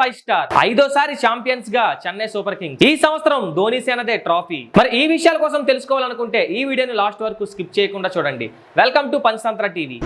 Five star ఐదోసారి ఛాంపియన్స్గా Chennai super Kings ఈ సంవత్సరం ధోని సేనదే ట్రోఫీ మరి ఈ విషయాల కోసం తెలుసుకోవాలనుకుంటే ఈ వీడియోని లాస్ట్ వరకు స్కిప్ చేయకుండా చూడండి. వెల్కమ్ టు పంచతంత్ర టీవీ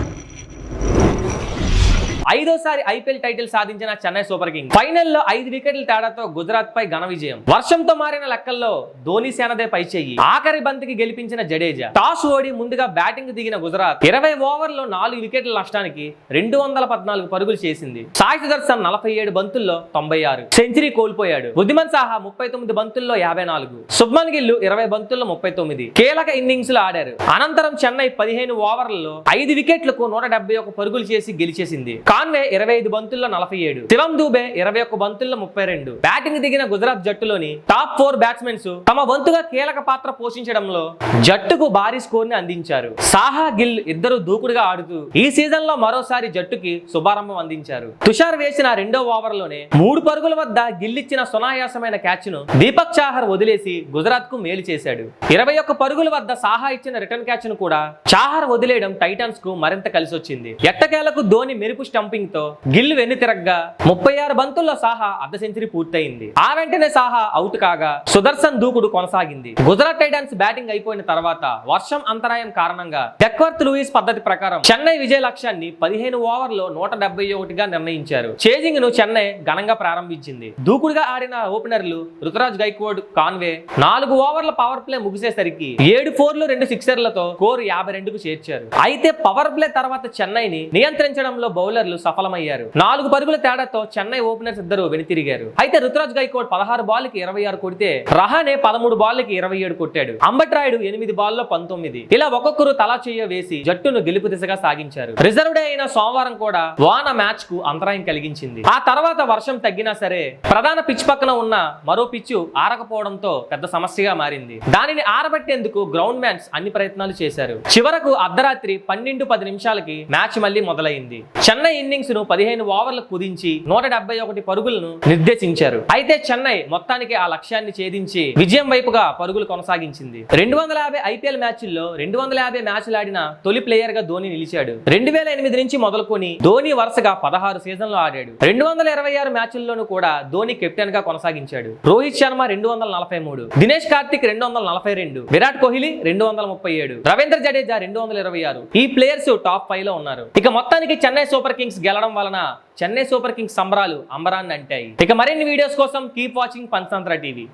ఐదోసారి ఐపీఎల్ టైటిల్ సాధించిన చెన్నై సూపర్ కింగ్ ఫైనల్లో ఐదు వికెట్ల తేడాతో గుజరాత్ పై ఘన విజయం. వర్షంతో మారిన లెక్కల్లో ధోని సేనదే పై చెయ్యి. ఆఖరి బంతికి గెలిపించిన జడేజా. టాస్ ఓడి ముందుగా బ్యాటింగ్ దిగిన గుజరాత్ ఇరవై ఓవర్లో నాలుగు వికెట్ల నష్టానికి రెండు వందల పద్నాలుగు పరుగులు చేసింది. సాయి సుదర్శన్ నలభై ఏడు బంతుల్లో తొంభై ఆరు. సెంచరీ కోల్పోయాడు. బుద్ధిమన్ సాహా ముప్పై తొమ్మిది బంతుల్లో యాభై నాలుగు. శుభ్మన్ గిల్లు ఇరవై బంతుల్లో ముప్పై తొమ్మిది. కీలక ఇన్నింగ్స్లో ఆడారు. అనంతరం చెన్నై పదిహేను ఓవర్లలో ఐదు వికెట్లకు నూట డెబ్బై ఒక పరుగులు చేసి గెలిచేసింది. కాన్వే ఇరవై ఐదు బంతుల్లో నలభై ఏడు. శివం దూబే ఇరవై ఒక్క బంతుల్లో ముప్పై రెండు. బ్యాటింగ్ దిగిన గుజరాత్ జట్టులోని టాప్ ఫోర్ బ్యాట్స్మెన్స్ తమ వంతుగా కీలక పాత్ర పోషించడంలో జట్టుకు భారీ స్కోర్ని అందించారు. సాహా గిల్ ఇద్దరు దూకుడుగా ఆడుతూ ఈ సీజన్లో మరోసారి జట్టుకి శుభారంభం అందించారు. తుషార్ వేసిన రెండో ఓవర్లోనే మూడు పరుగుల వద్ద గిల్లిచ్చిన సునాయాసమైన క్యాచ్ను దీపక్ చాహర్ వదిలేసి గుజరాత్కు మేలు చేశాడు. ఇరవై ఒక్క పరుగుల వద్ద సాహా ఇచ్చిన రిటర్న్ క్యాచ్ను కూడా చాహర్ వదిలేయడం టైటన్స్కు మరింత కలిసొచ్చింది. ఎట్టకేలకు ధోని మెరుపు స్టంప్ తో గిల్ వెన్ను తిరగ్గా ముప్పై ఆరు బంతుల్లో సాహా అర్ధ సెంచరీ పూర్తయింది. ఆ వెంటనే సాహా అవుట్ కాగా సుదర్శన్ దూకుడు కొనసాగింది. గుజరాత్ టైటన్స్ బ్యాటింగ్ అయిపోయిన తర్వాత వర్షం అంతరాయం కారణంగా డెక్వర్త్ లూయిస్ పద్ధతి ప్రకారం చెన్నై విజయ లక్ష్యాన్ని పదిహేను ఓవర్లో నూట డెబ్బై ఒకటిగా నిర్ణయించారు. చేజింగ్ను చెన్నై ఘనంగా ప్రారంభించింది. దూకుడుగా ఆడిన ఓపెనర్లు రుతురాజ్ గైక్వాడ్ కాన్వే నాలుగు ఓవర్ల పవర్ ప్లే ముగిసేసరికి ఏడు ఫోర్లు రెండు సిక్సర్లతో స్కోర్ యాభై రెండుకు చేర్చారు. అయితే పవర్ ప్లే తర్వాత చెన్నైని నియంత్రించడంలో బౌలర్లు సఫలమయ్యారు. నాలుగు పరుగుల తేడాతో చెన్నై ఓపెనర్స్ ఇద్దరు వెనుతిరిగారు. అయితే రుతురాజ్ గైకోడ్ పదహారు బాల్కి ఇరవై ఆరు కొడితే రహానే పదమూడు బాల్కి ఇరవై ఏడు కొట్టాడు. అంబట్రాయుడు ఎనిమిది బాల్లో పంతొమ్మిది. ఇలా ఒక్కొక్కరు తలా చెయ్య వేసి జట్టును గెలుపు దిశగా సాగించారు. రిజర్వ్ డే అయిన సోమవారం కూడా వాన మ్యాచ్కు అంతరాయం కలిగించింది. ఆ తర్వాత వర్షం తగ్గినా సరే ప్రధాన పిచ్ పక్కన ఉన్న మరో పిచ్చు ఆరకపోవడంతో పెద్ద సమస్యగా మారింది. దానిని ఆరబెట్టేందుకు గ్రౌండ్ మ్యాన్స్ అన్ని ప్రయత్నాలు చేశారు. చివరకు అర్ధరాత్రి పన్నెండు పది నిమిషాలకి మ్యాచ్ మళ్ళీ మొదలైంది. చెన్నై ఇన్నింగ్స్ను పదిహేను ఓవర్లకు కుదించి నూట డెబ్బై ఒకటి పరుగులను నిర్దేశించారు. అయితే చెన్నై మొత్తానికి ఆ లక్ష్యాన్ని ఛేదించి విజయం వైపుగా పరుగులు కొనసాగించింది. రెండు వందల యాభై ఐపీఎల్ మ్యాచ్ల్లో రెండు వందల యాభై మ్యాచ్లు ఆడిన తొలి ప్లేయర్గా ధోని నిలిచాడు. రెండు వేల ఎనిమిది నుంచి మొదలుకొని ధోని వరుసగా పదహారు సీజన్లు ఆడాడు. రెండు వందల ఇరవై ఆరు మ్యాచ్ల్లోనూ కూడా ధోని కెప్టెన్గా కొనసాగించాడు. రోహిత్ శర్మ రెండు వందల నలభై మూడు. దినేష్ కార్తిక్ రెండు వందల నలభై రెండు. విరాట్ కోహ్లీ రెండు వందల ముప్పై ఏడు. రవీంద్ర జడేజా రెండు వందల ఇరవై ఆరు. ఈ ప్లేయర్స్ టాప్ ఫైవ్లో ఉన్నారు. ఇక మొత్తానికి చెన్నై సూపర్ కింగ్స్ గెలడం వలన చెన్నై సూపర్ కింగ్స్ సంబరాలు అంబరాన్ని అంటాయి. ఇక మరిన్ని వీడియోస్ కోసం కీప్ వాచింగ్ పంచతంత్ర టీవీ.